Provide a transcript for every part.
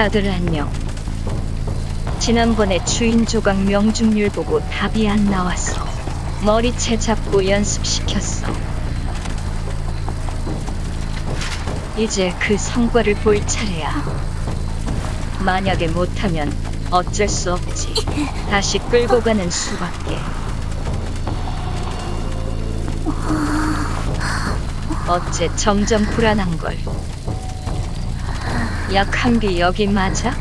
다들 안녕. 지난번에 주인 조각 명중률 보고 답이 안 나왔어. 머리채 잡고 연습시켰어. 이제 그 성과를 볼 차례야. 만약에 못하면 어쩔 수 없지. 다시 끌고 가는 수밖에. 어째 점점 불안한 걸. 약한비 여기 맞아?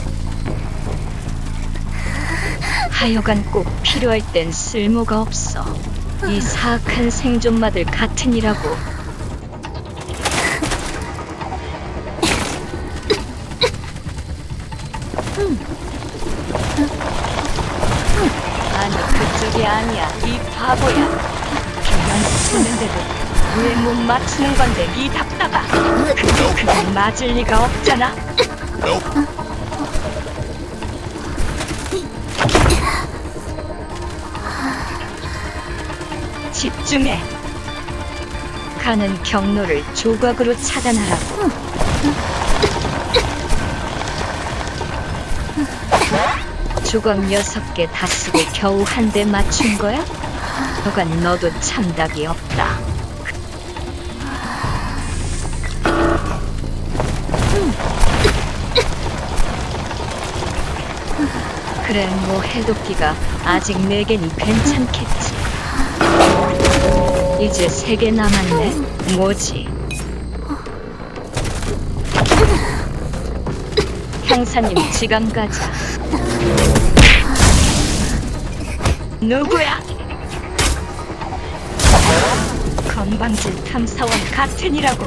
하여간 꼭 필요할 땐 쓸모가 없어. 이 사악한 생존마들 같으니라고. 아니 그쪽이 아니야 이 바보야. 연습 했는데도 왜 못 맞추는 건데 이 답답아. 그게 맞을 리가 없잖아. 집중해. 가는 경로를 조각으로 차단하라고. 조각 여섯 개 다 쓰고 겨우 한 대 맞춘 거야? 너간 너도 참답이 없다. 그래 뭐 해독기가 아직 네 개니 괜찮겠지. 이제 세 개 남았네. 뭐지? 형사님 지감 가자. 누구야? 건방진 탐사원 같으니라고.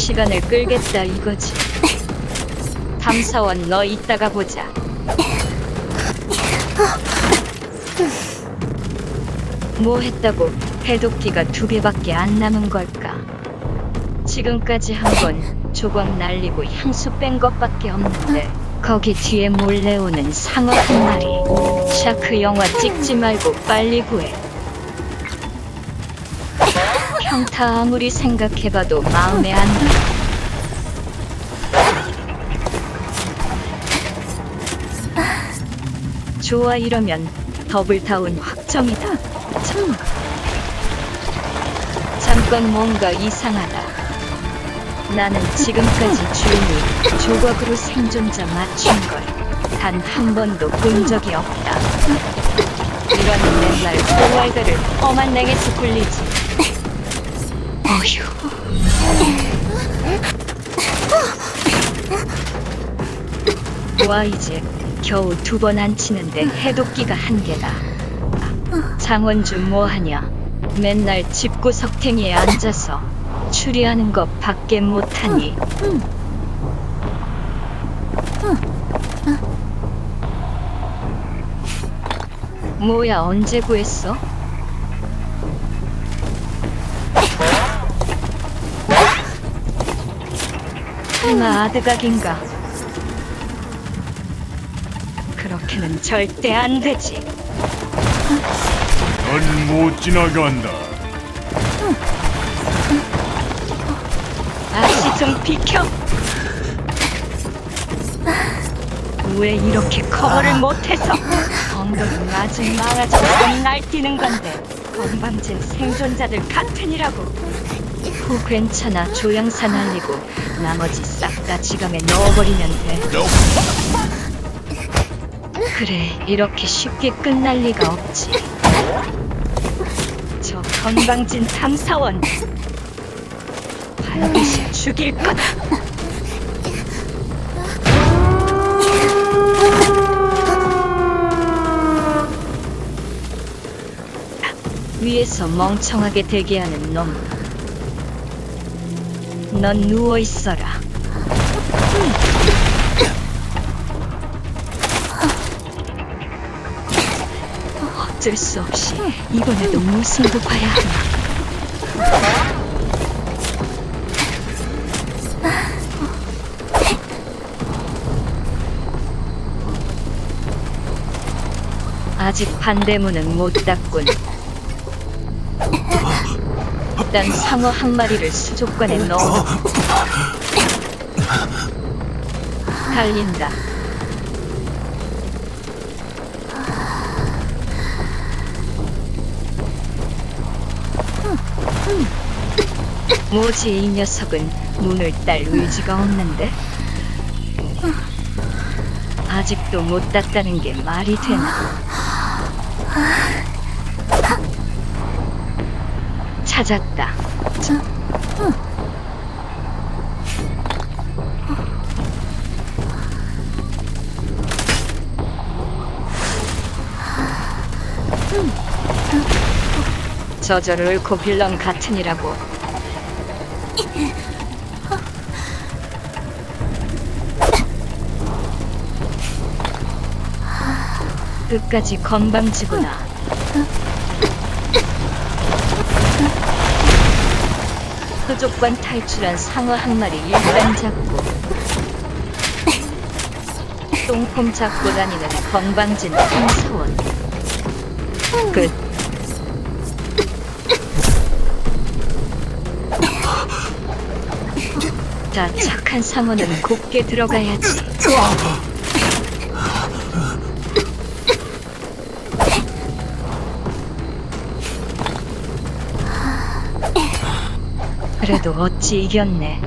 시간을 끌겠다 이거지. 탐사원 너 이따가 보자. 뭐 했다고 해독기가 두 개밖에 안 남은 걸까? 지금까지 한 건 조각 날리고 향수 뺀 것밖에 없는데 거기 뒤에 몰래 오는 상어 한 마리. 샤크 영화 찍지 말고 빨리 구해. 평타 아무리 생각해봐도 마음에 안 들. 좋아 이러면 더블다운 확정이다. 참. 잠깐 뭔가 이상하다. 나는 지금까지 주인이 조각으로 생존자 맞춘 걸 단 한 번도 본 적이 없다. 이러니 맨날 포왈드를 험한 냉에서 굴리지. 어휴. 와 이제 겨우 두 번 안 치는데 해독기가 한 개다. 장원주 뭐하냐? 맨날 집구석탱이에 앉아서 추리하는 것 밖에 못하니. 뭐야 언제 구했어? 설마 아드각인가? 그렇게는 절대 안 되지. 넌 못 지나간다. 아씨 좀 비켜. 왜 이렇게 커버를 못해서 엉덩이 맞은 망아지처럼 날뛰는 건데 건방진 생존자들 같으니라고. 후 괜찮아 조향사 날리고 나머지 싹 다 지갑에 넣어버리면 돼. 그래 이렇게 쉽게 끝날 리가 없지. 저 건방진 탐사원 반드시 죽일 거다. 위에서 멍청하게 대기하는 놈. 넌 누워 있어라. 어쩔 수 없이 이번에도 무승부 봐야 하나. 아직 반대문은 못 닫군. 일단 상어 한 마리를 수족관에 넣어. 달린다. 뭐지 이 녀석은 눈을 딸 의지가 없는데? 아직도 못 땄다는 게 말이 되나? 찾았다. 저저를 고빌런 같으니라고 끝까지 건방지구나. 수족관 탈출한 상어 한 마리 일단 잡고 똥폼 잡고 다니는 건방진 행사원. 끝 자, 착한 상어는 곱게 들어가야지. 그래도 어찌 이겼네.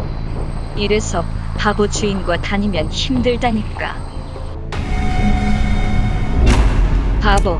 이래서 바보 주인과 다니면 힘들다니까. 바보.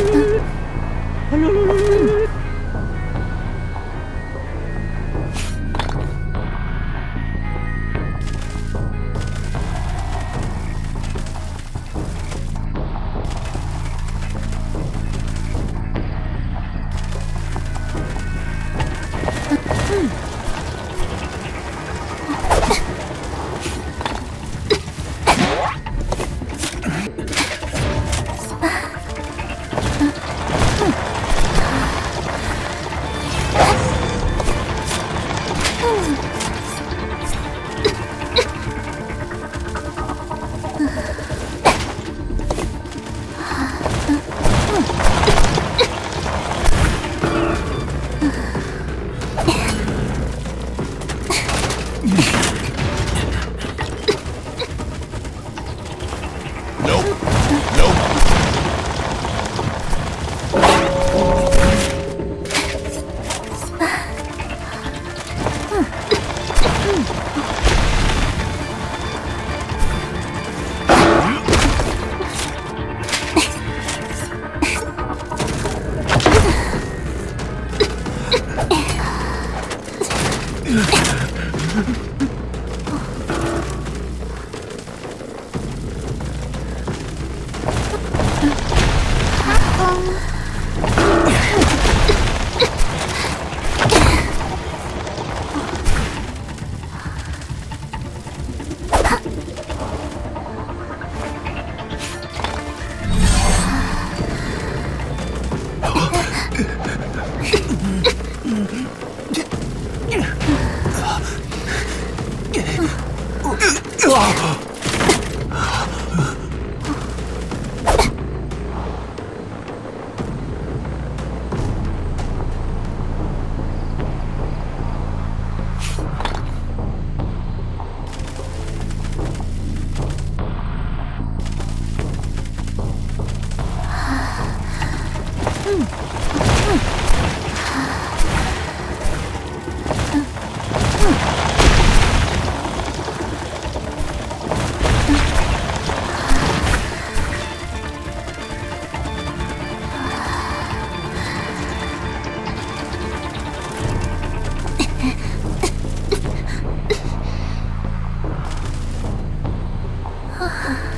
Ugh. Hmm.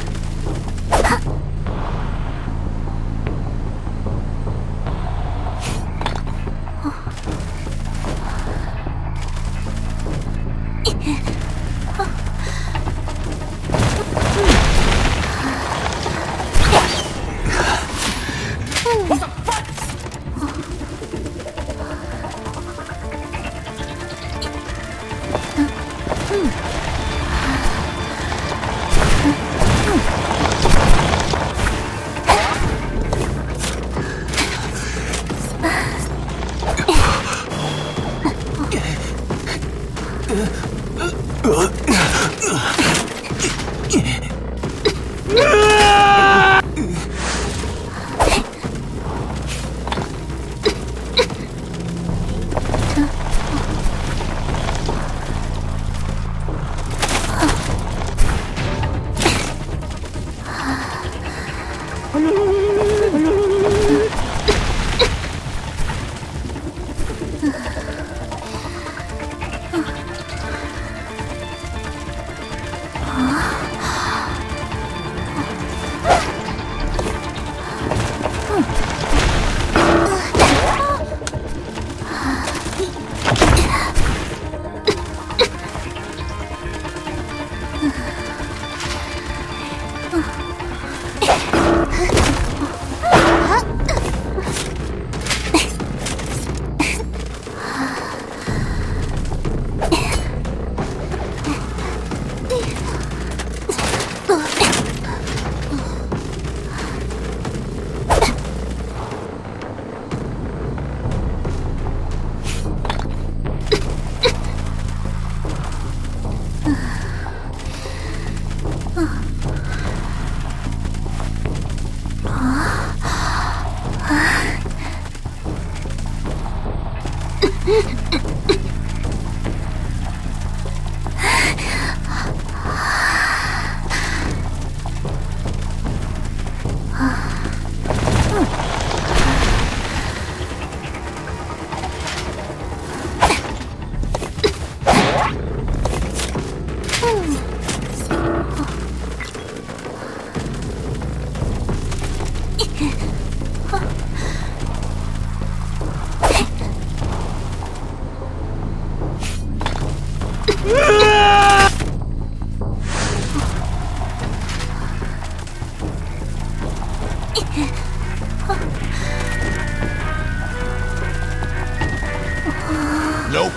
Nope.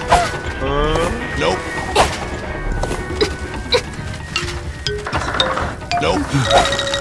Nope. Nope.